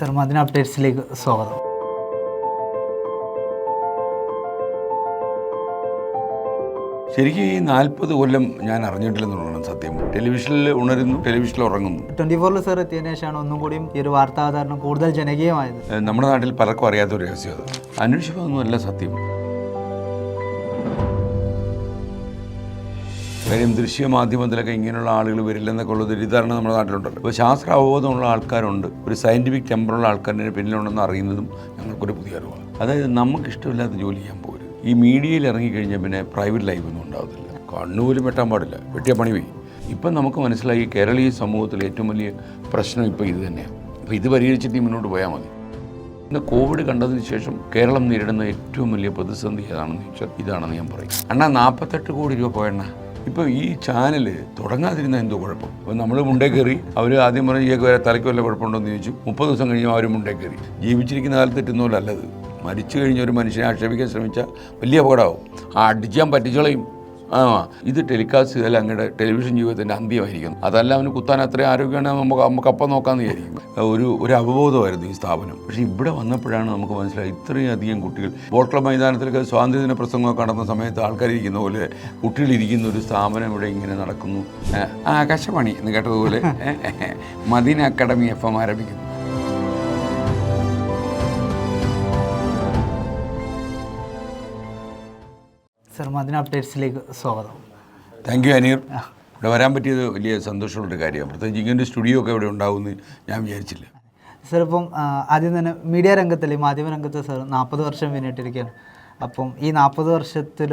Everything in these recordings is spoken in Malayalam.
സർ മദിന അപ്ഡേറ്റ്സിലേക്ക് സ്വാഗതം. ശരിക്കും ഈ നാൽപ്പത് കൊല്ലം ഞാൻ അറിഞ്ഞിട്ടില്ലെന്നുള്ളതാണ് സത്യം. ടെലിവിഷനിൽ ഉണരുന്നു ടെലിവിഷനിൽ ഉറങ്ങുന്നു. ട്വന്റി ഫോറിൽ സാർ എത്തിയതിനു ശേഷമാണ് ഒന്നും കൂടിയും ഈ ഒരു വാർത്താവതരണം കൂടുതൽ ജനകീയമായത്. നമ്മുടെ നാട്ടിൽ പലർക്കും അറിയാത്ത ഒരു രഹസ്യം അത്. അന്വേഷിക്കുന്നൊന്നുമല്ല സത്യം. കാര്യം ദൃശ്യമാധ്യമത്തിലൊക്കെ ഇങ്ങനെയുള്ള ആളുകൾ വരില്ലെന്നൊക്കെ ഉള്ള തെറ്റിദ്ധാരണ നമ്മുടെ നാട്ടിലുണ്ടല്ലോ. ഇപ്പോൾ ശാസ്ത്ര അവബോധമുള്ള ആൾക്കാരുണ്ട്. ഒരു സയന്റിഫിക് ടെമ്പറുള്ള ആൾക്കാരുടെ പിന്നിലുണ്ടെന്ന് അറിയുന്നതും ഞങ്ങൾക്കൊരു പുതിയ അറിവാണ്. അതായത് നമുക്ക് ഇഷ്ടമില്ലാത്ത ജോലി ചെയ്യാൻ പോകരുത് ഈ മീഡിയയിൽ ഇറങ്ങിക്കഴിഞ്ഞാൽ പിന്നെ പ്രൈവറ്റ് ലൈഫ് ഒന്നും ഉണ്ടാകത്തില്ല കണ്ണുപോലും വെട്ടാൻ പാടില്ല. വെട്ടിയ പണി പോയി. ഇപ്പം നമുക്ക് മനസ്സിലായി കേരളീയ സമൂഹത്തിൽ ഏറ്റവും വലിയ പ്രശ്നം ഇപ്പോൾ ഇത് തന്നെയാണ്. അപ്പോൾ ഇത് പരിഹരിച്ചിട്ട് മുന്നോട്ട് പോയാൽ മതി. ഇന്ന് കോവിഡ് കണ്ടതിന് ശേഷം കേരളം നേരിടുന്ന ഏറ്റവും വലിയ പ്രതിസന്ധി ഏതാണെന്ന് ചോദിച്ചാൽ ഇതാണെന്ന് ഞാൻ പറയും. അണ്ണാ നാൽപ്പത്തെട്ട് കോടി രൂപ പോയണ്ണ. ഇപ്പോൾ ഈ ചാനൽ തുടങ്ങാതിരുന്ന എന്തോ കുഴപ്പം. അപ്പോൾ നമ്മൾ മുണ്ടേ കയറി അവർ ആദ്യം പറഞ്ഞു ഈ വരെ തലയ്ക്ക് വല്ല കുഴപ്പമുണ്ടോ എന്ന് ചോദിച്ചു. മുപ്പത് ദിവസം കഴിഞ്ഞാൽ അവർ മുണ്ടേ കയറി. ജീവിച്ചിരിക്കുന്ന കാലത്ത് അല്ലത് മരിച്ചു കഴിഞ്ഞ ഒരു മനുഷ്യനെ ആക്ഷേപിക്കാൻ ശ്രമിച്ചാൽ വലിയ അപകടമാവും. ആ അടിച്ചാൻ പറ്റിച്ചോളയും. ആ ഇത് ടെലികാസ്റ്റ് ചെയ്താൽ അങ്ങയുടെ ടെലിവിഷൻ ജീവിതത്തിന്റെ അന്ത്യമായിരിക്കും. അതല്ല അവന് കുത്താൻ അത്രയും ആരോഗ്യമാണ് നമുക്ക് നമുക്ക് അപ്പം നോക്കാമെന്ന് വിചാരിക്കും. ഒരു ഒരു അവബോധമായിരുന്നു ഈ സ്ഥാപനം. പക്ഷേ ഇവിടെ വന്നപ്പോഴാണ് നമുക്ക് മനസ്സിലായി ഇത്രയും അധികം കുട്ടികൾ ക്ലബ് മൈതാനത്തിലൊക്കെ സ്വാതന്ത്ര്യദിന പ്രസംഗമൊക്കെ നടന്ന സമയത്ത് ആൾക്കാർ ഇരിക്കുന്ന പോലെ കുട്ടികളിരിക്കുന്ന ഒരു സ്ഥാപനം ഇവിടെ ഇങ്ങനെ നടക്കുന്നു. ആകാശവാണി എന്ന് കേട്ടതുപോലെ മദീന അക്കാഡമി എഫ് എം ആരംഭിക്കുന്നു. സർ മദിന അപ്ഡേറ്റ്സിലേക്ക് സ്വാഗതം. Thank you Aneer. ഇവിടെ വരാൻ പറ്റിയത് വലിയ സന്തോഷമുള്ളൊരു കാര്യമാണ്. പ്രത്യേകിച്ച് ഇങ്ങനെ സ്റ്റുഡിയോ ഒക്കെ ഇവിടെ ഉണ്ടാവുമെന്ന് ഞാൻ വിചാരിച്ചില്ല. സർ ഇപ്പം ആദ്യം തന്നെ മീഡിയ രംഗത്തല്ലേ മാധ്യമ രംഗത്ത് സർ നാൽപ്പത് വർഷം പിന്നിട്ടിരിക്കുകയാണ് അപ്പം ഈ നാൽപ്പത് വർഷത്തിൽ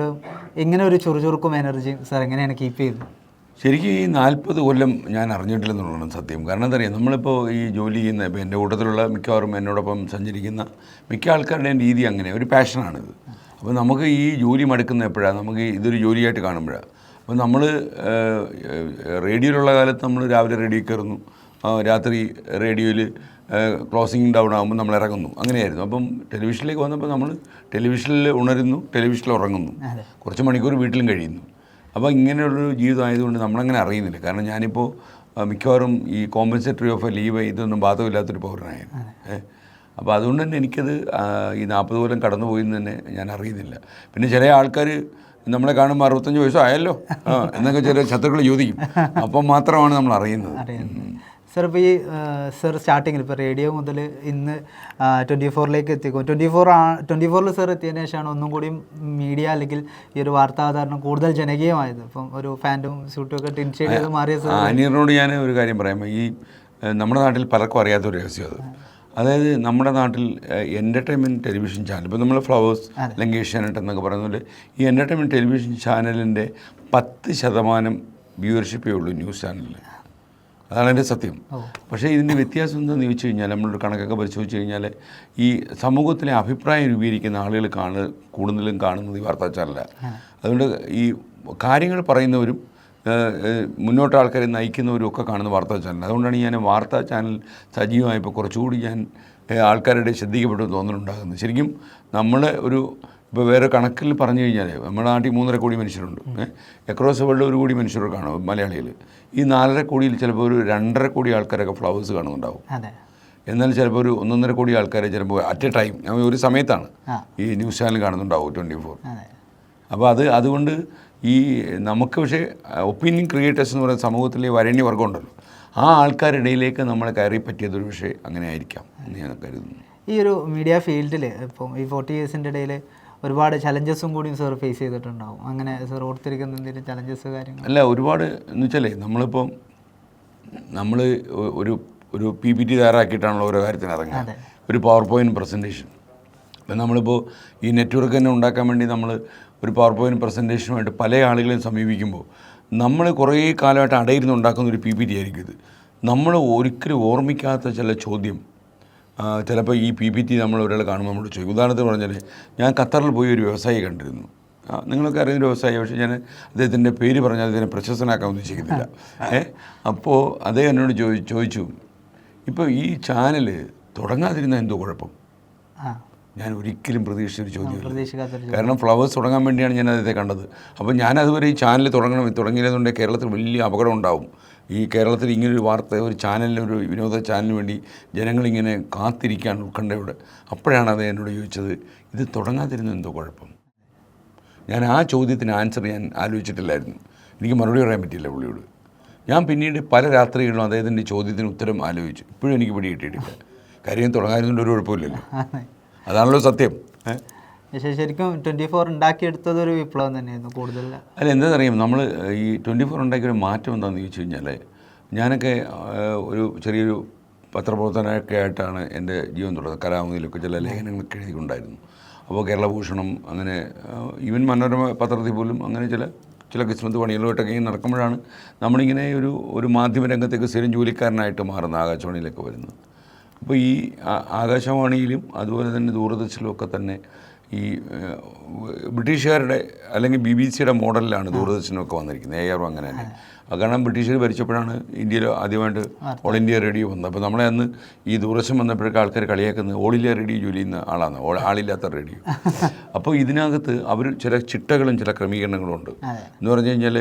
ഇങ്ങനെ ഒരു ചുറുചുറുക്കും എനർജിയും സർ എങ്ങനെയാണ് കീപ്പ് ചെയ്തത് ശരിക്കും ഈ നാൽപ്പത് കൊല്ലം ഞാൻ അറിഞ്ഞിട്ടില്ലെന്നുള്ളതാണ് സത്യം. കാരണം എന്താ പറയുക നമ്മളിപ്പോൾ ഈ ജോലി ചെയ്യുന്ന ഇപ്പോൾ എന്റെ കൂട്ടത്തിലുള്ള മിക്കവാറും എന്നോടൊപ്പം സഞ്ചരിക്കുന്ന മിക്ക ആൾക്കാരുടെയും രീതി അങ്ങനെ ഒരു പാഷനാണിത് അപ്പോൾ നമുക്ക് ഈ ജോലി മടുക്കുന്ന എപ്പോഴാണ് നമുക്ക് ഇതൊരു ജോലിയായിട്ട് കാണുമ്പോഴാണ് അപ്പോൾ നമ്മൾ റേഡിയോയിലുള്ള കാലത്ത് നമ്മൾ രാവിലെ റേഡിയോ കയറുന്നു. രാത്രി റേഡിയോയിൽ ക്ലോസിങ് ഡൗൺ ആകുമ്പോൾ നമ്മൾ ഇറങ്ങുന്നു. അങ്ങനെയായിരുന്നു. അപ്പം ടെലിവിഷനിലേക്ക് വന്നപ്പോൾ നമ്മൾ ടെലിവിഷനിൽ ഉണരുന്നു ടെലിവിഷനിൽ ഉറങ്ങുന്നു. കുറച്ച് മണിക്കൂർ വീട്ടിലും കഴിയുന്നു. അപ്പോൾ ഇങ്ങനെയുള്ളൊരു ജീവിതം ആയതുകൊണ്ട് നമ്മളങ്ങനെ അറിയുന്നില്ല. കാരണം ഞാനിപ്പോൾ മിക്കവാറും ഈ കോമ്പൻസേറ്ററി ഓഫ് എ ലീവ് ഇതൊന്നും ബാധകമില്ലാത്തൊരു പൗരനായിരുന്നു. അപ്പോൾ അതുകൊണ്ട് തന്നെ എനിക്കത് ഈ നാൽപ്പത് കൊല്ലം കടന്നുപോയി എന്ന് തന്നെ ഞാൻ അറിയുന്നില്ല. പിന്നെ ചില ആൾക്കാർ നമ്മളെ കാണുമ്പോൾ അറുപത്തഞ്ച് വയസ്സോ ആയല്ലോ. എന്നൊക്കെ ചില ശത്രുക്കൾ ചോദിക്കും. അപ്പം മാത്രമാണ് നമ്മൾ അറിയുന്നത്. സർ ഇപ്പോൾ ഈ സർ സ്റ്റാർട്ടിങ്ങിൽ ഇപ്പോൾ റേഡിയോ മുതൽ ഇന്ന് ട്വന്റി ഫോറിലേക്ക് എത്തിക്കും ട്വന്റി ഫോർ ആ ട്വന്റി ഫോറിൽ സർ എത്തിയതിനു ശേഷമാണ് ഒന്നും കൂടിയും മീഡിയ അല്ലെങ്കിൽ ഈ ഒരു വാർത്താവതാരണം കൂടുതൽ ജനകീയമായത്. ഇപ്പം ഒരു ഫാന്റും സ്യൂട്ടും ഒക്കെ ടിൻ ഷെയ്ഡ് ചെയ്ത് മാറിയ സർ അനിയറിനോട് ഞാൻ ഒരു കാര്യം പറയാം. ഈ നമ്മുടെ നാട്ടിൽ പലർക്കും അറിയാത്ത ഒരു രഹസ്യം അത്. അതായത് നമ്മുടെ നാട്ടിൽ എന്റർടൈൻമെന്റ് ടെലിവിഷൻ ചാനൽ ഇപ്പോൾ നമ്മൾ ഫ്ലവേഴ്സ് അല്ലെങ്കിൽ ഏഷ്യാനെറ്റ് എന്നൊക്കെ പറയുന്നത് ഈ എന്റർടൈൻമെന്റ് ടെലിവിഷൻ ചാനലിന്റെ പത്ത് ശതമാനം വ്യൂവർഷിപ്പേ ഉള്ളൂ ന്യൂസ് ചാനലിൽ അതാണ് എന്റെ സത്യം. പക്ഷേ ഇതിന്റെ വ്യത്യാസം എന്താണെന്ന് ചോദിച്ചു കഴിഞ്ഞാൽ നമ്മളൊരു കണക്കൊക്കെ പരിശോധിച്ച് കഴിഞ്ഞാൽ ഈ സമൂഹത്തിലെ അഭിപ്രായം രൂപീകരിക്കുന്ന ആളുകൾ കാണു കൂടുതലും കാണുന്നത് ഈ വാർത്താ ചാനലാണ് അതുകൊണ്ട് ഈ കാര്യങ്ങൾ പറയുന്നവരും മുന്നോട്ട് ആൾക്കാരെ നയിക്കുന്നവരും ഒക്കെ കാണുന്ന വാർത്താ ചാനൽ. അതുകൊണ്ടാണ് ഞാൻ വാർത്താ ചാനൽ സജീവമായപ്പോൾ കുറച്ചുകൂടി ഞാൻ ആൾക്കാരുടെ ശ്രദ്ധിക്കപ്പെട്ടു തോന്നലുണ്ടാകുന്നത്. ശരിക്കും നമ്മൾ ഒരു ഇപ്പോൾ വേറെ കണക്കിൽ പറഞ്ഞു കഴിഞ്ഞാൽ നമ്മുടെ നാട്ടിൽ മൂന്നര കോടി മനുഷ്യരുണ്ട്. എക്രോസ് വേൾഡ് ഒരു കോടി മനുഷ്യർ കാണും മലയാളിയിൽ ഈ നാലര കോടിയിൽ ചിലപ്പോൾ ഒരു രണ്ടര കോടി ആൾക്കാരൊക്കെ ഫ്ലവേഴ്സ് കാണുന്നുണ്ടാവും. എന്നാൽ ചിലപ്പോൾ ഒരു ഒന്നൊന്നര കോടി ആൾക്കാരെ ചിലപ്പോൾ അറ്റ് എ ടൈം ഒരു സമയത്താണ് ഈ ന്യൂസ് ചാനൽ കാണുന്നുണ്ടാവും ട്വന്റി ഫോർ അപ്പോൾ അത് അതുകൊണ്ട് ഈ നമുക്ക് പക്ഷേ ഒപ്പീനിയൻ ക്രിയേറ്റേഴ്സ് എന്ന് പറയുന്ന സമൂഹത്തിലെ വരണ്യ വർഗം ഉണ്ടല്ലോ ആ ആൾക്കാരിടയിലേക്ക് നമ്മളെ കയറി പറ്റിയതൊരു പക്ഷേ അങ്ങനെ ആയിരിക്കാം എന്ന് ഞാൻ കരുതുന്നു. ഈ ഒരു മീഡിയ ഫീൽഡിൽ ഇപ്പം ഈ ഫോർട്ടി ഇയേഴ്സിന്റെ ഇടയിൽ ഒരുപാട് ചലഞ്ചസും കൂടി സർ ഫേസ് ചെയ്തിട്ടുണ്ടാവും. അങ്ങനെ സർ ഓർത്തിരിക്കുന്ന എന്തെങ്കിലും ചലഞ്ചസ് കാര്യങ്ങൾ അല്ല ഒരുപാട് എന്ന് വെച്ചാലേ നമ്മളിപ്പം നമ്മൾ ഒരു ഒരു പി പി ടി തയ്യാറാക്കിയിട്ടാണല്ലോ ഓരോ കാര്യത്തിന് ഇറങ്ങുക ഒരു പവർ പോയിന്റ് പ്രസന്റേഷൻ നമ്മളിപ്പോൾ ഈ നെറ്റ്വർക്ക് തന്നെ ഉണ്ടാക്കാൻ വേണ്ടി നമ്മൾ ഒരു പവർ പോയിന്റ് പ്രസന്റേഷനുമായിട്ട് പല ആളുകളെയും സമീപിക്കുമ്പോൾ നമ്മൾ കുറേ കാലമായിട്ട് അടയിരുന്ന് ഉണ്ടാക്കുന്ന ഒരു പി പി ടി ആയിരിക്കും ഇത്. നമ്മൾ ഒരിക്കലും ഓർമ്മിക്കാത്ത ചില ചോദ്യം. ചിലപ്പോൾ ഈ പി പി ടി നമ്മൾ ഒരാൾ കാണുമ്പോൾ നമ്മൾ ചോദിക്കും. ഉദാഹരണത്തിന് പറഞ്ഞാൽ ഞാൻ ഖത്തറിൽ പോയി ഒരു വ്യവസായി കണ്ടിരുന്നു. നിങ്ങളൊക്കെ അറിയുന്ന ഒരു വ്യവസായി പക്ഷേ ഞാൻ അദ്ദേഹത്തിന്റെ പേര് പറഞ്ഞാൽ അദ്ദേഹത്തിനെ പ്രശസ്തനാക്കാൻ ഉദ്ദേശിക്കുന്നില്ല ഏ അപ്പോൾ അദ്ദേഹം എന്നോട് ചോദി ചോദിച്ചു. ഇപ്പോൾ ഈ ചാനൽ തുടങ്ങാതിരുന്ന എന്തോ കുഴപ്പം? ഞാൻ ഒരിക്കലും പ്രതീക്ഷിച്ചൊരു ഒരു ചോദ്യം. കാരണം ഫ്ലവേഴ്സ് തുടങ്ങാൻ വേണ്ടിയാണ് ഞാൻ അദ്ദേഹത്തെ കണ്ടത്. അപ്പോൾ ഞാൻ അതുവരെ ഈ ചാനൽ തുടങ്ങണം തുടങ്ങിയതുകൊണ്ട് കേരളത്തിൽ വലിയ അപകടം ഉണ്ടാവും. ഈ കേരളത്തിൽ ഇങ്ങനൊരു വാർത്ത ഒരു ചാനലിന് ഒരു വിനോദ ചാനലിന് വേണ്ടി ജനങ്ങളിങ്ങനെ കാത്തിരിക്കുകയാണ് ഉത്കണ്ഠയോടെ അപ്പോഴാണ് അത് എന്നോട് ചോദിച്ചത് ഇത് തുടങ്ങാതിരുന്ന എന്തോ കുഴപ്പം? ഞാൻ ആ ചോദ്യത്തിന് ആൻസർ ഞാൻ ആലോചിച്ചിട്ടില്ലായിരുന്നു. എനിക്ക് മറുപടി പറയാൻ പറ്റിയില്ല പുള്ളിയോട്. ഞാൻ പിന്നീട് പല രാത്രികളിലും അദ്ദേഹത്തിന്റെ ചോദ്യത്തിന് ഉത്തരം ആലോചിച്ചു. ഇപ്പോഴും എനിക്ക് പിടി കിട്ടിയിട്ടില്ല. കാര്യം തുടങ്ങാതിരുന്നുകൊണ്ട് ഒരു കുഴപ്പമില്ലല്ലോ. അതാണല്ലോ സത്യം? പക്ഷേ ശരിക്കും ട്വന്റി ഫോർ ഉണ്ടാക്കിയെടുത്തത് ഒരു വിപ്ലവം തന്നെയായിരുന്നു കൂടുതൽ. അല്ല എന്താണെന്നറിയാം നമ്മൾ ഈ ട്വന്റി ഫോർ ഉണ്ടാക്കിയ ഒരു മാറ്റം എന്താണെന്ന് ചോദിച്ചു കഴിഞ്ഞാൽ ഞാനൊക്കെ ഒരു ചെറിയൊരു പത്രപ്രവർത്തനമൊക്കെ ആയിട്ടാണ് എന്റെ ജീവൻ തുടങ്ങുന്നത് കലാമതിയിലൊക്കെ ചില ലേഖനങ്ങളൊക്കെ എഴുതിക്കൊണ്ടായിരുന്നു. അപ്പോൾ കേരളഭൂഷണം അങ്ങനെ ഈവൻ മനോരമ പത്രത്തിൽ പോലും അങ്ങനെ ചില ചില കിസ്മത്ത് പണികളുമായിട്ടൊക്കെ ഇങ്ങനെ നടക്കുമ്പോഴാണ് നമ്മളിങ്ങനെ ഒരു ഒരു മാധ്യമ രംഗത്തേക്ക് സ്ഥിരം ജോലിക്കാരനായിട്ട് മാറുന്ന ആകാശവാണിയിലൊക്കെ വരുന്നത്. അപ്പോൾ ഈ ആകാശവാണിയിലും അതുപോലെ തന്നെ ദൂരദർശനിലും ഒക്കെ തന്നെ ഈ ബ്രിട്ടീഷുകാരുടെ അല്ലെങ്കിൽ ബി ബി സിയുടെ മോഡലിലാണ് ദൂരദർശനമൊക്കെ വന്നിരിക്കുന്നത്. എ ആറും അങ്ങനെ തന്നെ. അത് കാരണം ബ്രിട്ടീഷുകാർ ഭരിച്ചപ്പോഴാണ് ഇന്ത്യയിൽ ആദ്യമായിട്ട് ഓൾ ഇന്ത്യ റേഡിയോ വന്നത്. അപ്പോൾ നമ്മളെ അന്ന് ഈ ദൂരദർശൻ വന്നപ്പോഴൊക്കെ ആൾക്കാർ കളിയാക്കുന്നത് ഓൾ ഇന്ത്യ റേഡിയോ ജോലി ചെയ്യുന്ന ആളാണ്. ആളില്ലാത്ത റേഡിയോ. അപ്പോൾ ഇതിനകത്ത് അവർ ചില ചിട്ടകളും ചില ക്രമീകരണങ്ങളും ഉണ്ട്. എന്ന് പറഞ്ഞു കഴിഞ്ഞാൽ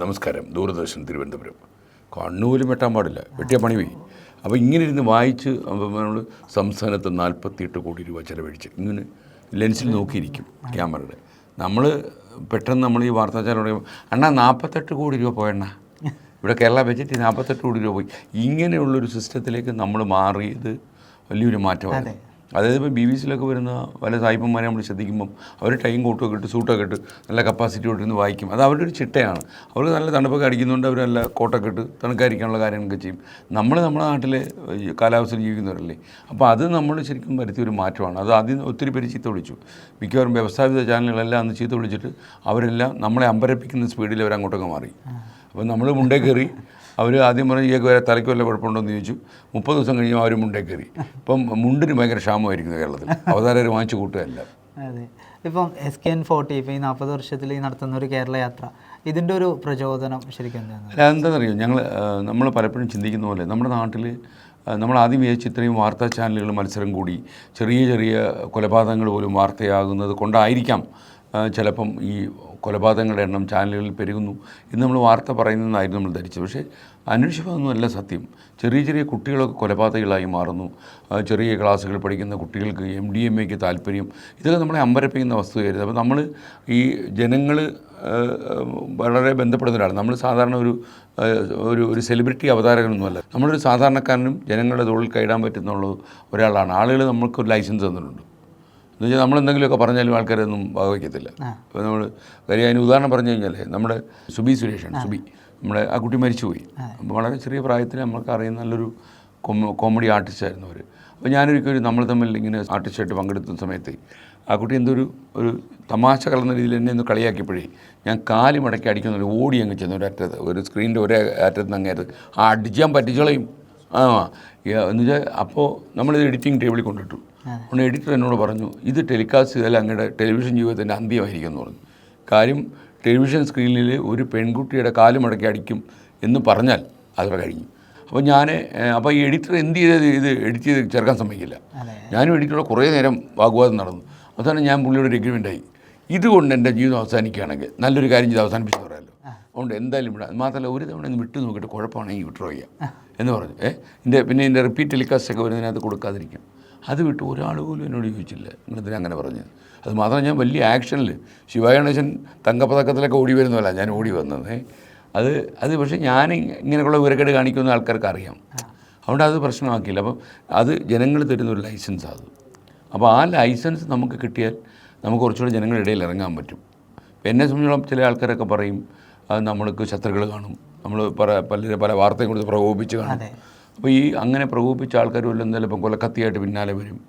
നമസ്കാരം. ദൂരദർശൻ തിരുവനന്തപുരം. കണ്ണൂരും വെട്ടാൻ പാടില്ല. വെട്ടിയ പണി പോയി. അപ്പോൾ ഇങ്ങനെ ഇരുന്ന് വായിച്ച് നമ്മൾ സംസ്ഥാനത്ത് നാൽപ്പത്തിയെട്ട് കോടി രൂപ ചിലവഴിച്ച് ഇങ്ങനെ ലെൻസിൽ നോക്കിയിരിക്കും ക്യാമറയുടെ. നമ്മൾ പെട്ടെന്ന് നമ്മൾ ഈ വാർത്താചാരം പറയുമ്പോൾ അണ്ണാ നാൽപ്പത്തെട്ട് കോടി രൂപ പോയണ്ണ ഇവിടെ കേരള ബജറ്റ് നാൽപ്പത്തെട്ട് കോടി രൂപ പോയി. ഇങ്ങനെയുള്ളൊരു സിസ്റ്റത്തിലേക്ക് നമ്മൾ മാറിയത് വലിയൊരു മാറ്റമാണ്. അതായത് ഇപ്പോൾ ബി ബി സിയിലൊക്കെ വരുന്ന പല സായിപ്പന്മാരെ നമ്മൾ ശ്രദ്ധിക്കുമ്പം അവർ ടൈം കോട്ടൊക്കെ ഇട്ട് സൂട്ടൊക്കെ ഇട്ട് നല്ല കപ്പാസിറ്റി ഇരുന്ന് വായിക്കും. അത് അവരുടെ ഒരു ചിട്ടയാണ്. അവർക്ക് നല്ല തണുപ്പൊക്കെ അടിക്കുന്നതുകൊണ്ട് അവർ നല്ല കോട്ടൊക്കെ ഇട്ട് തണുക്കാതിരിക്കാനുള്ള കാര്യങ്ങളൊക്കെ ചെയ്യും. നമ്മൾ നമ്മുടെ നാട്ടിലെ കാലാവസ്ഥയിൽ ജീവിക്കുന്നവരല്ലേ. അപ്പോൾ അത് നമ്മൾ ശരിക്കും വരുത്തിയ ഒരു മാറ്റമാണ്. അത് ആദ്യം ഒത്തിരി പേര് ചീത്ത വിളിച്ചു. മിക്കവാറും വ്യവസ്ഥാപിത ചാനലുകളെല്ലാം അന്ന് ചീത്ത വിളിച്ചിട്ട് അവരെല്ലാം നമ്മളെ അമ്പരപ്പിക്കുന്ന സ്പീഡിൽ അവർ അങ്ങോട്ടൊക്കെ മാറി. അപ്പോൾ നമ്മൾ മുണ്ടേ കയറി അവർ ആദ്യം പറഞ്ഞു ഈ വരെ തലയ്ക്ക് വല്ല കുഴപ്പമുണ്ടോ എന്ന് ചോദിച്ചു. മുപ്പത് ദിവസം കഴിഞ്ഞാൽ അവർ മുണ്ടേ കയറി. ഇപ്പം മുണ്ടിന് ഭയങ്കര ക്ഷാമമായിരിക്കുന്നു കേരളത്തിൽ. അവതാരകർ വാങ്ങിച്ചു കൂട്ടുകയല്ല. അതെ. ഇപ്പം എസ് കെ എൻ ഫോർട്ടി ഇപ്പം ഈ നാൽപ്പത് വർഷത്തിൽ നടത്തുന്ന ഒരു കേരള യാത്ര ഇതിന്റെ ഒരു പ്രചോദനം ശരിക്കും എന്താണ്? അല്ല എന്താണെന്നറിയോ ഞങ്ങൾ നമ്മൾ പലപ്പോഴും ചിന്തിക്കുന്ന പോലെ നമ്മുടെ നാട്ടിൽ നമ്മൾ ആദ്യം വിചാരിച്ച ഇത്രയും വാർത്താ ചാനലുകൾ മത്സരം കൂടി ചെറിയ ചെറിയ കൊലപാതകങ്ങൾ പോലും വാർത്തയാകുന്നത് കൊണ്ടായിരിക്കാം ചിലപ്പം ഈ കൊലപാതകങ്ങളുടെ എണ്ണം ചാനലുകളിൽ പെരുകുന്നു. എന്ന് നമ്മൾ വാർത്ത പറയുന്നതായിരുന്നു നമ്മൾ ധരിച്ചത്. പക്ഷേ അന്വേഷിച്ചതൊന്നുമല്ല സത്യം. ചെറിയ ചെറിയ കുട്ടികളൊക്കെ കൊലപാതകളായി മാറുന്നു. ചെറിയ ക്ലാസ്സുകൾ പഠിക്കുന്ന കുട്ടികൾക്ക് എം ഡി എം എക്ക് താല്പര്യം. ഇതൊക്കെ നമ്മളെ അമ്പരപ്പിക്കുന്ന വസ്തുവായിരുന്നു അപ്പോൾ നമ്മൾ ഈ ജനങ്ങൾ വളരെ ബന്ധപ്പെടുന്ന ഒരാളാണ് നമ്മൾ സാധാരണ ഒരു ഒരു ഒരു സെലിബ്രിറ്റി അവതാരകനൊന്നുമല്ല. നമ്മളൊരു സാധാരണക്കാരനും ജനങ്ങളുടെ തൊഴിൽ കൈടാൻ പറ്റുന്നുള്ള ഒരാളാണ്. ആളുകൾ നമ്മൾക്ക് ഒരു ലൈസൻസ് തന്നിട്ടുണ്ട്. എന്ന് വെച്ചാൽ നമ്മൾ എന്തെങ്കിലുമൊക്കെ പറഞ്ഞാലും ആൾക്കാരൊന്നും വകവയ്ക്കത്തില്ല അപ്പോൾ നമ്മൾ കാര്യം അതിന് ഉദാഹരണം പറഞ്ഞു കഴിഞ്ഞാൽ നമ്മുടെ സുബി സുരേഷാണ് സുബി. നമ്മുടെ ആ കുട്ടി മരിച്ചുപോയി. അപ്പോൾ വളരെ ചെറിയ പ്രായത്തിൽ നമ്മൾക്ക് അറിയുന്ന നല്ലൊരു കോമ- കോമഡി ആർട്ടിസ്റ്റായിരുന്നു അവർ അപ്പോൾ ഞാനൊരിക്കലും നമ്മൾ തമ്മിൽ ഇങ്ങനെ ആർട്ടിസ്റ്റായിട്ട് പങ്കെടുത്ത സമയത്ത് ആ കുട്ടി എന്തൊരു ഒരു തമാശ കലർന്ന രീതിയിൽ എന്നെ ഒന്ന് കളിയാക്കിയപ്പോഴേ ഞാൻ കാൽ മടക്കി അടിക്കുന്ന ഓടി അങ്ങ് ഒരു ഒരറ്റത്ത് ഒരു സ്ക്രീനിന്റെ ഒരേ അറ്റത്ത് നിന്ന് അങ്ങേത് ആ അടിച്ചാൻ പറ്റിച്ചോളയും. ആ എന്ന് വെച്ചാൽ അപ്പോൾ നമ്മളിത് എഡിറ്റിംഗ് ടേബിളിൽ കൊണ്ടിട്ടു. അതുകൊണ്ട് എഡിറ്റർ എന്നോട് പറഞ്ഞു ഇത് ടെലികാസ്റ്റ് ചെയ്താൽ അങ്ങയുടെ ടെലിവിഷൻ ജീവിതത്തിന്റെ അന്ത്യമായിരിക്കും എന്ന് പറഞ്ഞു. കാര്യം ടെലിവിഷൻ സ്ക്രീനിൽ ഒരു പെൺകുട്ടിയുടെ കാൽ മടക്കി അടിക്കും എന്ന് പറഞ്ഞാൽ അതോടെ കഴിഞ്ഞു. അപ്പോൾ ഞാൻ അപ്പോൾ ഈ എഡിറ്റർ എന്ത് ചെയ്തത്? ഇത് എഡിറ്റ് ചെയ്ത് ചേർക്കാൻ സമ്മതിക്കില്ല. ഞാനും എഡിറ്ററോട് കുറേ നേരം വാഗ്വാദം നടന്നു. അവസാനം ഞാൻ പുള്ളിയുടെ ഒരു ആയി. ഇതുകൊണ്ട് എന്റെ ജീവിതം അവസാനിക്കുകയാണെങ്കിൽ നല്ലൊരു കാര്യം ചെയ്ത് അവസാനിപ്പിച്ച് പറയാമല്ലോ അതുകൊണ്ട് എന്തായാലും വിടാം മാത്രമല്ല ഒരു തവണ ഒന്ന് വിട്ടു നോക്കിയിട്ട് കുഴപ്പമാണെങ്കിൽ വിട്രോ ചെയ്യാം എന്ന് പറഞ്ഞു. ഏഹ് എന്റെ പിന്നെ എന്റെ റിപ്പീറ്റ് ടെലികാസ്റ്റ് ഒക്കെ വരുന്നതിനകത്ത് കൊടുക്കാതിരിക്കാം. അത് വിട്ട്. ഒരാൾ പോലും എന്നോട് ചോദിച്ചില്ല. നിങ്ങളെന്തിനാ അങ്ങനെ പറഞ്ഞത് അത് മാത്രം ഞാൻ വലിയ ആക്ഷനിൽ ശിവായ ഗണേശൻ തങ്കപ്പതക്കത്തിലൊക്കെ ഓടി വരുന്നതല്ല. ഞാൻ ഓടി വന്നത്. അത് അത് പക്ഷേ ഞാൻ ഇങ്ങനെയുള്ള വിവരക്കേട് കാണിക്കുന്ന ആൾക്കാർക്ക് അറിയാം. അതുകൊണ്ട് അത് പ്രശ്നമാക്കിയില്ല. അപ്പം അത് ജനങ്ങൾ തരുന്ന ഒരു ലൈസൻസ് അത്. അപ്പോൾ ആ ലൈസൻസ് നമുക്ക് കിട്ടിയാൽ നമുക്ക് കുറച്ചുകൂടെ ജനങ്ങളുടെ ഇടയിൽ ഇറങ്ങാൻ പറ്റും. എന്നെ സംബന്ധിച്ചോളം ചില ആൾക്കാരൊക്കെ പറയും അത് നമ്മൾക്ക് ശത്രുക്കൾ കാണും. നമ്മൾ പല പല പല വാർത്തയും കൊടുത്ത് പ്രകോപിപ്പിച്ച് കാണും. അപ്പോൾ ഈ അങ്ങനെ പ്രകോപിപ്പിച്ച ആൾക്കാർ വല്ലതും ചിലപ്പം കൊലക്കത്തിയായിട്ട് പിന്നാലെ വരും.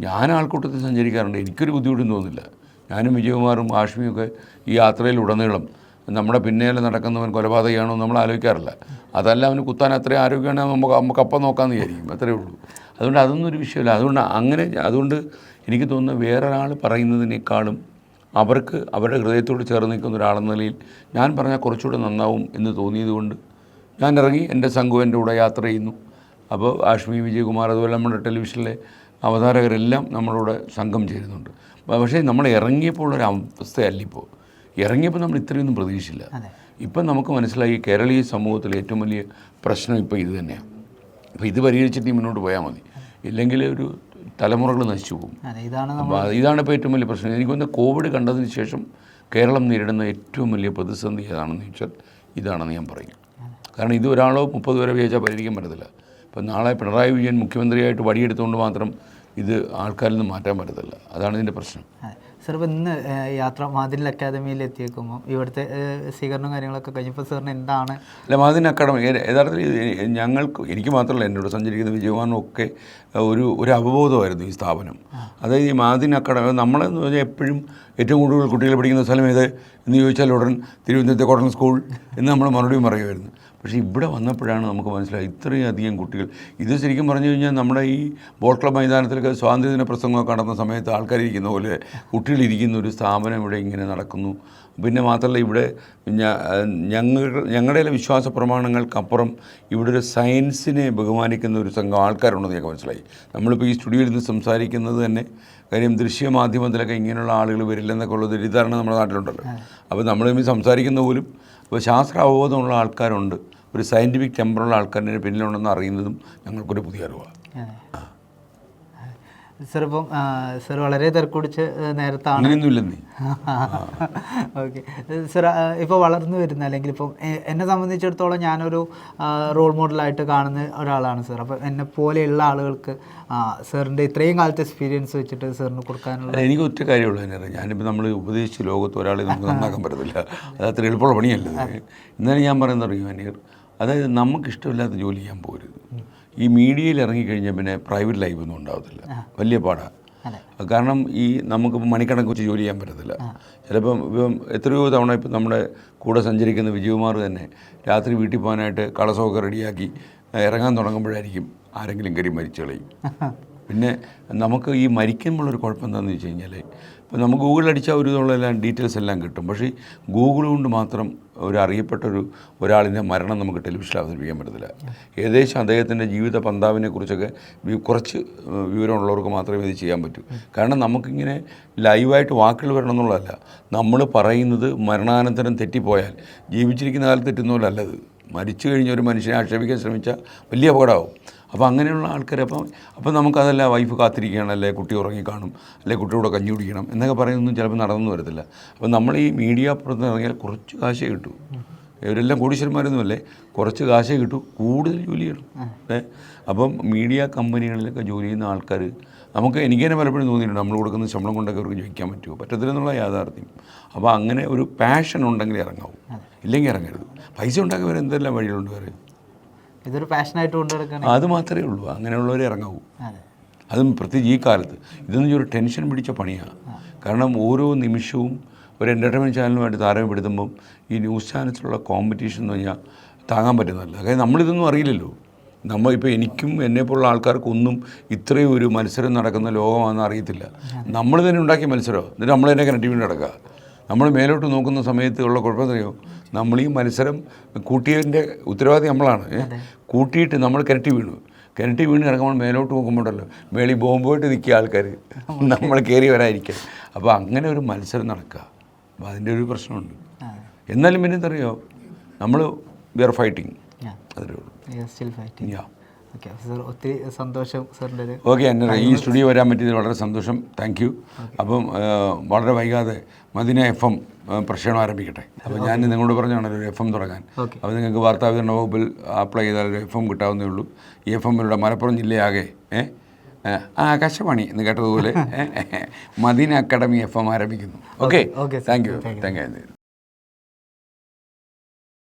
ഞാൻ ആൾക്കൂട്ടത്തിൽ സഞ്ചരിക്കാറുണ്ട്. എനിക്കൊരു ബുദ്ധിമുട്ടും തോന്നില്ല ഞാനും വിജയകുമാറും ആഷ്മിയൊക്കെ ഈ യാത്രയിൽ ഉടനീളം നമ്മുടെ പിന്നേലെ നടക്കുന്നവൻ കൊലപാതകയാണോ നമ്മൾ ആലോചിക്കാറില്ല. അതല്ല അവന് കുത്താൻ അത്രയും ആരോഗ്യമാണ് നമുക്ക് നമുക്ക് അപ്പം നോക്കാമെന്ന് വിചാരിക്കും. അത്രയേ ഉള്ളൂ. അതുകൊണ്ട് അതൊന്നും ഒരു വിഷയമില്ല. അതുകൊണ്ട് അങ്ങനെ അതുകൊണ്ട് എനിക്ക് തോന്നുന്നു വേറൊരാൾ പറയുന്നതിനേക്കാളും അവർക്ക് അവരുടെ ഹൃദയത്തോട് ചേർന്ന് നിൽക്കുന്ന ഒരാളെന്ന നിലയിൽ ഞാൻ പറഞ്ഞാൽ കുറച്ചുകൂടെ നന്നാവും എന്ന് തോന്നിയതുകൊണ്ട് ഞാൻ ഇറങ്ങി എന്റെ സംഘവും എന്റെ കൂടെ യാത്ര ചെയ്യുന്നു. അപ്പോൾ ആഷ്മി വിജയകുമാർ അതുപോലെ നമ്മുടെ ടെലിവിഷനിലെ അവതാരകരെല്ലാം നമ്മളോട് സംഘം ചേരുന്നുണ്ട്. പക്ഷേ നമ്മൾ ഇറങ്ങിയപ്പോൾ ഒരു അവസ്ഥയല്ല ഇപ്പോൾ. ഇറങ്ങിയപ്പോൾ നമ്മൾ ഇത്രയൊന്നും പ്രതീക്ഷിച്ചില്ല. ഇപ്പം നമുക്ക് മനസ്സിലായി കേരളീയ സമൂഹത്തിലെ ഏറ്റവും വലിയ പ്രശ്നം ഇപ്പോൾ ഇത് തന്നെയാണ്. അപ്പോൾ ഇത് പരിഹരിച്ചിട്ട് മുന്നോട്ട് പോയാൽ മതി. ഇല്ലെങ്കിൽ ഒരു തലമുറകൾ നശിച്ചു പോകും. അപ്പോൾ ഇതാണ് ഇപ്പോൾ ഏറ്റവും വലിയ പ്രശ്നം. എനിക്ക് എനിക്കൊന്ന് കോവിഡ് കണ്ടതിന് ശേഷം കേരളം നേരിടുന്ന ഏറ്റവും വലിയ പ്രതിസന്ധി ഏതാണെന്ന് ചോദിച്ചാൽ ഇതാണെന്ന് ഞാൻ പറയും. കാരണം ഇത് ഒരാളോ മുപ്പത് പേരെ വിചാരിച്ചാൽ പരിഹരിക്കാൻ പറ്റത്തില്ല. ഇപ്പം നാളെ പിണറായി വിജയൻ മുഖ്യമന്ത്രിയായിട്ട് വടിയെടുത്തുകൊണ്ട് മാത്രം ഇത് ആൾക്കാരിൽ നിന്ന് മാറ്റാൻ പറ്റത്തില്ല. അതാണ് ഇതിന്റെ പ്രശ്നം. സാർ ഇപ്പോൾ ഇന്ന് യാത്ര മാതിൽ അക്കാദമിയിൽ എത്തിയേക്കുമ്പോൾ ഇവിടുത്തെ സ്വീകരണം സ്വീകരണവും കാര്യങ്ങളൊക്കെ കഴിഞ്ഞപ്പോൾ സാറിന് എന്താണ്? അല്ല മാതിൻ അക്കാദമി യഥാർത്ഥത്തിൽ ഞങ്ങൾക്ക് എനിക്ക് മാത്രമല്ല എന്നോട് സഞ്ചരിക്കുന്ന വിജയവാനും ഒക്കെ ഒരു ഒരു അവബോധമായിരുന്നു ഈ സ്ഥാപനം. അതായത് ഈ മാതിൻ അക്കാഡമി നമ്മളെന്ന് പറഞ്ഞാൽ എപ്പോഴും ഏറ്റവും കൂടുതൽ കുട്ടികൾ പഠിക്കുന്ന സ്ഥലം ഏത്? എന്ന് ചോദിച്ചാൽ ഉടൻ തിരുവനന്തപുരത്തെ കോട്ടൺ സ്കൂൾ എന്ന് നമ്മൾ മറുപടി പറയുമായിരുന്നു. പക്ഷേ ഇവിടെ വന്നപ്പോഴാണ് നമുക്ക് മനസ്സിലായത് ഇത്രയും അധികം കുട്ടികൾ. ഇത് ശരിക്കും പറഞ്ഞു കഴിഞ്ഞാൽ നമ്മുടെ ഈ ബോൾ ക്ലബ് മൈതാനത്തിലൊക്കെ സ്വാതന്ത്ര്യദിന പ്രസംഗമൊക്കെ നടന്ന സമയത്ത് ആൾക്കാരിരിക്കുന്ന പോലെ കുട്ടികളിരിക്കുന്ന ഒരു സ്ഥാപനം ഇവിടെ ഇങ്ങനെ നടക്കുന്നു. പിന്നെ മാത്രമല്ല ഇവിടെ ഞങ്ങൾ ഞങ്ങളുടെ വിശ്വാസ പ്രമാണങ്ങൾക്കപ്പുറം ഇവിടെ ഒരു സയൻസിനെ ബഹുമാനിക്കുന്ന ഒരു സംഘം ആൾക്കാരുണ്ടെന്ന് ഞങ്ങൾക്ക് മനസ്സിലായി. നമ്മളിപ്പോൾ ഈ സ്റ്റുഡിയോയിൽ നിന്ന് സംസാരിക്കുന്നത് തന്നെ കാര്യം ദൃശ്യമാധ്യമത്തിലൊക്കെ ഇങ്ങനെയുള്ള ആളുകൾ വരില്ലെന്നൊക്കെ ഉള്ള തെറ്റിദ്ധാരണ നമ്മുടെ നാട്ടിലുണ്ടല്ലോ. അപ്പോൾ നമ്മൾ തമ്മിൽ സംസാരിക്കുന്ന പോലും ഇപ്പോൾ ശാസ്ത്ര അവബോധമുള്ള ആൾക്കാരുണ്ട്. ഒരു സയന്റിഫിക് ടെമ്പറുള്ള ആൾക്കാരുടെ പിന്നിലുണ്ടെന്ന് അറിയുന്നതും ഞങ്ങൾക്കൊരു പുതിയ അറിവാണ്. സാർ ഇപ്പം സാർ വളരെ തിരക്കുടിച്ച് നേരത്താണ്. ഓക്കെ. സാർ ഇപ്പോൾ വളർന്നു വരുന്ന അല്ലെങ്കിൽ ഇപ്പം എന്നെ സംബന്ധിച്ചിടത്തോളം ഞാനൊരു റോൾ മോഡലായിട്ട് കാണുന്ന ഒരാളാണ് സാർ. അപ്പം എന്നെ പോലെയുള്ള ആളുകൾക്ക് സാറിന്റെ ഇത്രയും കാലത്തെ എക്സ്പീരിയൻസ് വെച്ചിട്ട് സാറിന് കൊടുക്കാനുള്ള എനിക്ക് ഒറ്റ കാര്യമുള്ളൂ അതിനകത്ത്. ഞാനിപ്പോൾ നമ്മൾ ഉപദേശിച്ച് ലോകത്ത് ഒരാളെ നമുക്ക് നന്നാക്കാൻ പറ്റത്തില്ല. അത് അത്ര എളുപ്പമുള്ള പണിയല്ല. എന്നാലും ഞാൻ പറയുന്നത് അറിയുമോ അതായത് നമുക്ക് ഇഷ്ടമില്ലാത്ത ജോലി ചെയ്യാൻ പോരുത്. ഈ മീഡിയയിൽ ഇറങ്ങിക്കഴിഞ്ഞാൽ പിന്നെ പ്രൈവറ്റ് ലൈഫ് ഒന്നും ഉണ്ടാവത്തില്ല. വലിയ പാടാണ് കാരണം ഈ നമുക്ക് മണിക്കണക്ക് വെച്ച് ജോലി ചെയ്യാൻ പറ്റത്തില്ല. ചിലപ്പം ഇപ്പം എത്രയോ തവണ ഇപ്പം നമ്മുടെ കൂടെ സഞ്ചരിക്കുന്ന വിജയകുമാർ തന്നെ രാത്രി വീട്ടിൽ പോകാനായിട്ട് കളസമൊക്കെ റെഡിയാക്കി ഇറങ്ങാൻ തുടങ്ങുമ്പോഴായിരിക്കും ആരെങ്കിലും കരി മരിച്ചു കളയും. പിന്നെ നമുക്ക് ഈ മരിക്കുമ്പോഴൊരു കുഴപ്പം എന്താണെന്ന് വെച്ച് കഴിഞ്ഞാൽ ഇപ്പോൾ നമുക്ക് ഗൂഗിളിൽ അടിച്ചാൽ ഒരു എല്ലാം ഡീറ്റെയിൽസ് എല്ലാം കിട്ടും. പക്ഷേ ഗൂഗിൾ കൊണ്ട് മാത്രം ഒരു അറിയപ്പെട്ട ഒരു ഒരാളിന്റെ മരണം നമുക്ക് ടെലിവിഷനിൽ അവതരിപ്പിക്കാൻ പറ്റത്തില്ല. ഏകദേശം അദ്ദേഹത്തിന്റെ ജീവിത പന്താവിനെ കുറിച്ചൊക്കെ കുറച്ച് വിവരമുള്ളവർക്ക് മാത്രമേ ഇത് ചെയ്യാൻ പറ്റൂ. കാരണം നമുക്കിങ്ങനെ ലൈവായിട്ട് വാക്കുകൾ വരണം എന്നുള്ളതല്ല. നമ്മൾ പറയുന്നത് മരണാനന്തരം തെറ്റിപ്പോയാൽ ജീവിച്ചിരിക്കുന്ന കാലത്ത് തെറ്റുന്ന പോലെ അല്ലത് മരിച്ചു കഴിഞ്ഞ ഒരു മനുഷ്യനെ ആക്ഷേപിക്കാൻ ശ്രമിച്ചാൽ വലിയ അപകടമാവും. അപ്പോൾ അങ്ങനെയുള്ള ആൾക്കാർ അപ്പം അപ്പം നമുക്കതല്ല വൈഫ് കാത്തിരിക്കുകയാണ് അല്ലെ? കുട്ടി ഉറങ്ങിക്കാണും അല്ലെ? കുട്ടിയോടെ കഞ്ഞി കുടിക്കണം എന്നൊക്കെ പറയുന്നതൊന്നും ചിലപ്പോൾ നടന്നു വരത്തില്ല. അപ്പം നമ്മൾ ഈ മീഡിയ പുറത്ത് ഇറങ്ങിയാൽ കുറച്ച് കാശേ കിട്ടൂ. ഇവരെല്ലാം കോടീശ്വരന്മാരൊന്നുമല്ലേ? കുറച്ച് കാശേ കിട്ടൂ കൂടുതൽ ജോലി ചെയ്യണം. ഏ? അപ്പം മീഡിയ കമ്പനികളിലൊക്കെ ജോലി ചെയ്യുന്ന ആൾക്കാർ നമുക്ക് എനിക്ക് തന്നെ പലപ്പോഴും തോന്നിയിട്ടുണ്ട് നമ്മൾ കൊടുക്കുന്ന ശമ്പളം കൊണ്ടൊക്കെ അവർക്ക് ജയിക്കാൻ പറ്റുമോ? പറ്റത്തില്ലെന്നുള്ള യാഥാർത്ഥ്യം. അപ്പോൾ അങ്ങനെ ഒരു പാഷൻ ഉണ്ടെങ്കിൽ ഇറങ്ങാവും. ഇല്ലെങ്കിൽ ഇറങ്ങരുത്. പൈസ ഉണ്ടാക്കി വരെ എന്തെല്ലാം വഴികളുണ്ട് വേറെ? ഇതൊരു പാഷനായിട്ട് കൊണ്ടുനടക്കുകയാണ് അത് മാത്രമേ ഉള്ളൂ. അങ്ങനെയുള്ളവരെ ഇറങ്ങാവൂ. അതെ. അതും പ്രത്യേകിച്ച് ഈ കാലത്ത്. ഇതൊന്നും ഒരു ടെൻഷൻ പിടിച്ച പണിയാണ് കാരണം ഓരോ നിമിഷവും ഒരു എന്റർടൈൻമെന്റ് ചാനലുമായിട്ട് താരതമ്യപ്പെടുത്തുമ്പം ഈ ന്യൂസ് ചാനൽസിലുള്ള കോമ്പറ്റീഷൻ എന്ന് പറഞ്ഞാൽ താങ്ങാൻ പറ്റുന്നതല്ല. കാര്യം നമ്മളിതൊന്നും അറിയില്ലല്ലോ. നമ്മൾ ഇപ്പോൾ എനിക്കും എന്നെപ്പോലുള്ള ആൾക്കാർക്കൊന്നും ഇത്രയും ഒരു മത്സരം നടക്കുന്ന ലോകമാണെന്ന് അറിയത്തില്ല. നമ്മൾ തന്നെ ഉണ്ടാക്കിയ മത്സരമോ. എന്നിട്ട് നമ്മൾ തന്നെ കണക്ടിവിറ്റി നടക്കുക. നമ്മൾ മേലോട്ട് നോക്കുന്ന സമയത്ത് ഉള്ള കുഴപ്പമെന്നറിയോ നമ്മൾ ഈ മത്സരം കൂട്ടിയതിന്റെ ഉത്തരവാദി നമ്മളാണ്? കൂട്ടിയിട്ട് നമ്മൾ കിരട്ടി വീണു. കിരട്ടി വീണ് ഇറങ്ങുമ്പോൾ മേലോട്ട് നോക്കുമ്പോഴല്ലോ മേളി ബോംബോയിട്ട് നിൽക്കുക ആൾക്കാർ നമ്മൾ കയറി വരാതിരിക്കുക അപ്പോൾ അങ്ങനെ ഒരു മത്സരം നടക്കുക. അപ്പോൾ അതിന്റെ ഒരു പ്രശ്നമുണ്ട്. എന്നാലും പിന്നെ എന്തറിയോ നമ്മൾ വി ആർ ഫൈറ്റിംഗ് അതിലേ അതേ ഉള്ളൂ. Still fighting ya okay sir ഒത്തിരി സന്തോഷം സാറിന്റെ ഒരു ഓക്കെ എന്നെ ഈ സ്റ്റുഡിയോ വരാൻ പറ്റിയതിൽ വളരെ സന്തോഷം. താങ്ക് യു അപ്പം വളരെ വൈകാതെ മദിന എഫ് എം പ്രക്ഷേപണം ആരംഭിക്കട്ടെ. അപ്പോൾ ഞാൻ നിങ്ങളോട് പറഞ്ഞാണല്ലോ ഒരു എഫ് എം തുടങ്ങാൻ. അപ്പോൾ നിങ്ങൾക്ക് വാർത്താവിതരണ വകുപ്പിൽ അപ്ലൈ ചെയ്താൽ ഒരു എഫ് എം കിട്ടാവുന്നേ ഉള്ളൂ. ഈ എഫ് എമ്മിലൂടെ മലപ്പുറം ജില്ലയാകെ ആ ആകാശവാണി എന്ന് കേട്ടതുപോലെ മദീന അക്കാഡമി എഫ് എം ആരംഭിക്കുന്നു. Okay. Thank you thank you